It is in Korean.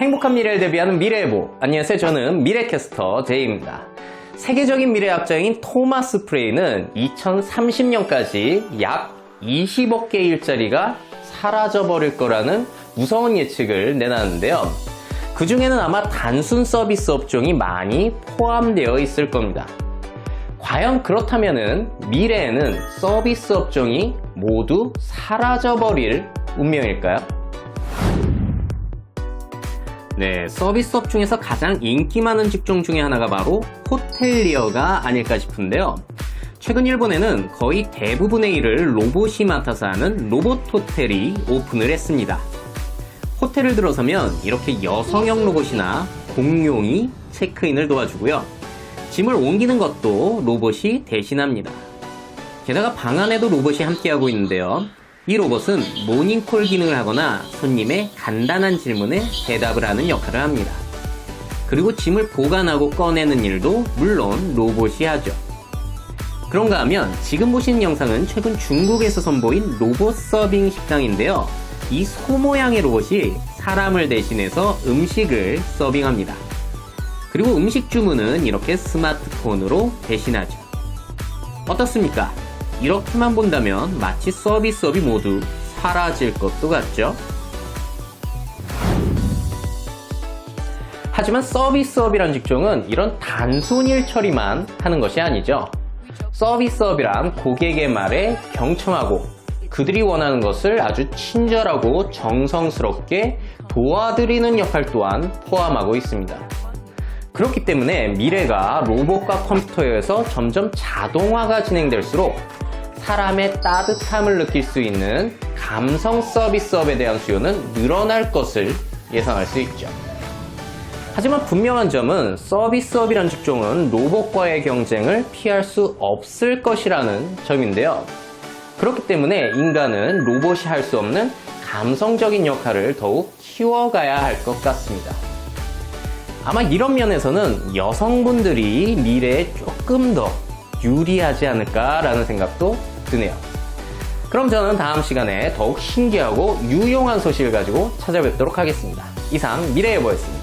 행복한 미래를 대비하는 미래예보. 안녕하세요. 저는 미래캐스터 제이입니다. 세계적인 미래학자인 토마스 프레이는 2030년까지 약 20억 개의 일자리가 사라져버릴 거라는 무서운 예측을 내놨는데요. 그 중에는 아마 단순 서비스 업종이 많이 포함되어 있을 겁니다. 과연 그렇다면은 미래에는 서비스 업종이 모두 사라져버릴 운명일까요? 네, 서비스업 중에서 가장 인기 많은 직종 중에 하나가 바로 호텔리어가 아닐까 싶은데요. 최근 일본에는 거의 대부분의 일을 로봇이 맡아서 하는 로봇 호텔이 오픈을 했습니다. 호텔을 들어서면 이렇게 여성형 로봇이나 공룡이 체크인을 도와주고요. 짐을 옮기는 것도 로봇이 대신합니다. 게다가 방 안에도 로봇이 함께하고 있는데요. 이 로봇은 모닝콜 기능을 하거나 손님의 간단한 질문에 대답을 하는 역할을 합니다. 그리고 짐을 보관하고 꺼내는 일도 물론 로봇이 하죠. 그런가 하면 지금 보시는 영상은 최근 중국에서 선보인 로봇 서빙 식당인데요. 이 소 모양의 로봇이 사람을 대신해서 음식을 서빙합니다. 그리고 음식 주문은 이렇게 스마트폰으로 대신하죠. 어떻습니까? 이렇게만 본다면 마치 서비스업이 모두 사라질 것도 같죠? 하지만 서비스업이란 직종은 이런 단순 일 처리만 하는 것이 아니죠. 서비스업이란 고객의 말에 경청하고 그들이 원하는 것을 아주 친절하고 정성스럽게 도와드리는 역할 또한 포함하고 있습니다. 그렇기 때문에 미래가 로봇과 컴퓨터에서 점점 자동화가 진행될수록 사람의 따뜻함을 느낄 수 있는 감성 서비스업에 대한 수요는 늘어날 것을 예상할 수 있죠. 하지만 분명한 점은 서비스업이란 직종은 로봇과의 경쟁을 피할 수 없을 것이라는 점인데요. 그렇기 때문에 인간은 로봇이 할 수 없는 감성적인 역할을 더욱 키워가야 할 것 같습니다. 아마 이런 면에서는 여성분들이 미래에 조금 더 유리하지 않을까라는 생각도 드네요. 그럼 저는 다음 시간에 더욱 신기하고 유용한 소식을 가지고 찾아뵙도록 하겠습니다. 이상 미래예보였습니다.